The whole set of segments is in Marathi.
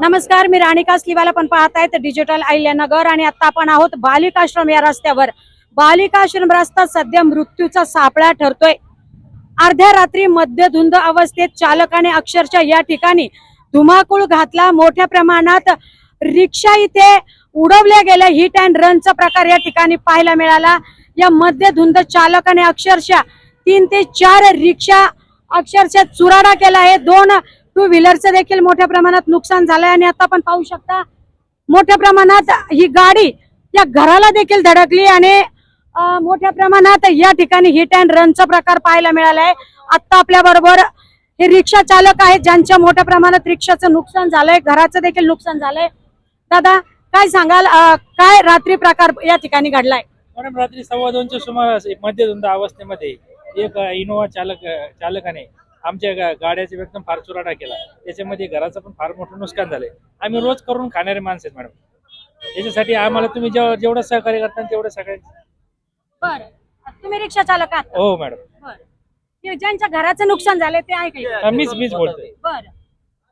नमस्कार मी राणिका असलीवाला पण पाहतायत. डिजिटल अहिल्यानगर आणि आता आपण आहोत बालिकाश्रम या रस्त्यावर. बालिकाश्रम रस्ता सध्या मृत्यूचा सापळा ठरतोय. अर्ध्या रात्री मध्यधुंद अवस्थेत चालकाने अक्षरशः या ठिकाणी धुमाकूळ घातला. मोठ्या प्रमाणात रिक्षा इथे उडवल्या गेल्या. हिट अँड रनचा प्रकार या ठिकाणी पाहायला मिळाला. या मध्यधुंद चालकाने अक्षरशः तीन ते चार रिक्षा अक्षरशः चुराडा केला आहे. दोन टू व्हीलरचं देखील मोठ्या प्रमाणात नुकसान झालंय आणि आता आपण पाहू शकता मोठ्या प्रमाणात ही गाडी या घराला देखील धडकली आणि मोठ्या प्रमाणात या ठिकाणी हिट अँड रनचा प्रकार पाहायला मिळाला आहे आता आपल्या बरोबर हे रिक्षा चालक आहेत ज्यांच्या मोठ्या प्रमाणात रिक्षाचं नुकसान झालंय घराचं देखील नुकसान झालंय. दादा काय सांगाल काय रात्री प्रकार या ठिकाणी घडलाय? मॅडम रात्री सव्वा दोनच्या सुमारास मध्यधुंद अवस्थेमध्ये एक इनोवा चालक चालकाने आमच्या गा- गाड्याचा एकदम फार चुराडा केला. त्याच्यामध्ये घराचं पण फार मोठं नुकसान झालंय. आम्ही रोज करून खाणारे माणसं आहेत मॅडम. याच्यासाठी आम्हाला तुम्ही जेव जेवढं सहकार्य करता तेवढं सगळ्यांचं. बर. तुम्ही रिक्षा चालक आहात. हो मॅडम. बर. हे ज्यांच्या घराचं नुकसान झालंय ते आहे काही अ, मीच मीच बोलतोय. बर.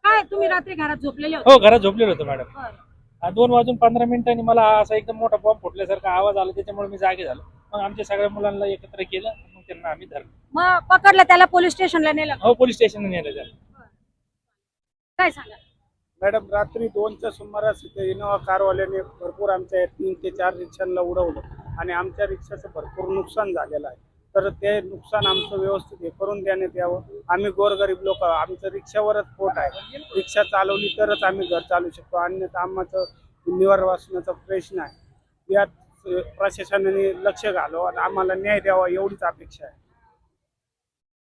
काय तुम्ही रात्री घरात झोपलेले होते? हो घरात झोपलेलो होतो मॅडम. बर. दोन वाजून पंधरा मिनिटांनी मला असा एकदम मोठा बॉम्ब फुटल्यासारखा आवाज आला त्याच्यामुळे मी जागे झालो. मग आमच्या सगळ्या मुलांना एकत्र केलं मग त्यांना आम्ही धरलं. मग पकडलं त्याला पोलीस स्टेशनला नेलं हो पोलीस स्टेशनला नेलं त्याला. काय सांगा मॅडम रात्री दोनच्या सुमारास इथे इनोवा कारवाल्याने भरपूर आमच्या या तीन ते चार रिक्षांना उडवलं आणि आमच्या रिक्षाचं भरपूर नुकसान झालेलं आहे. तर ते नुकसान आमचं व्यवस्थित हे करून देण्यात यावं. आम्ही गोरगरीब लोक आमचं रिक्षावरच पोट आहे. रिक्षा चालवली तरच आम्ही घर चालू शकतो. अन्यथा आम्हाचं निवार वाचण्याचा प्रश्न आहे. यात प्रशासनाने लक्ष घालावं आणि आम्हाला न्याय द्यावा एवढीच अपेक्षा आहे.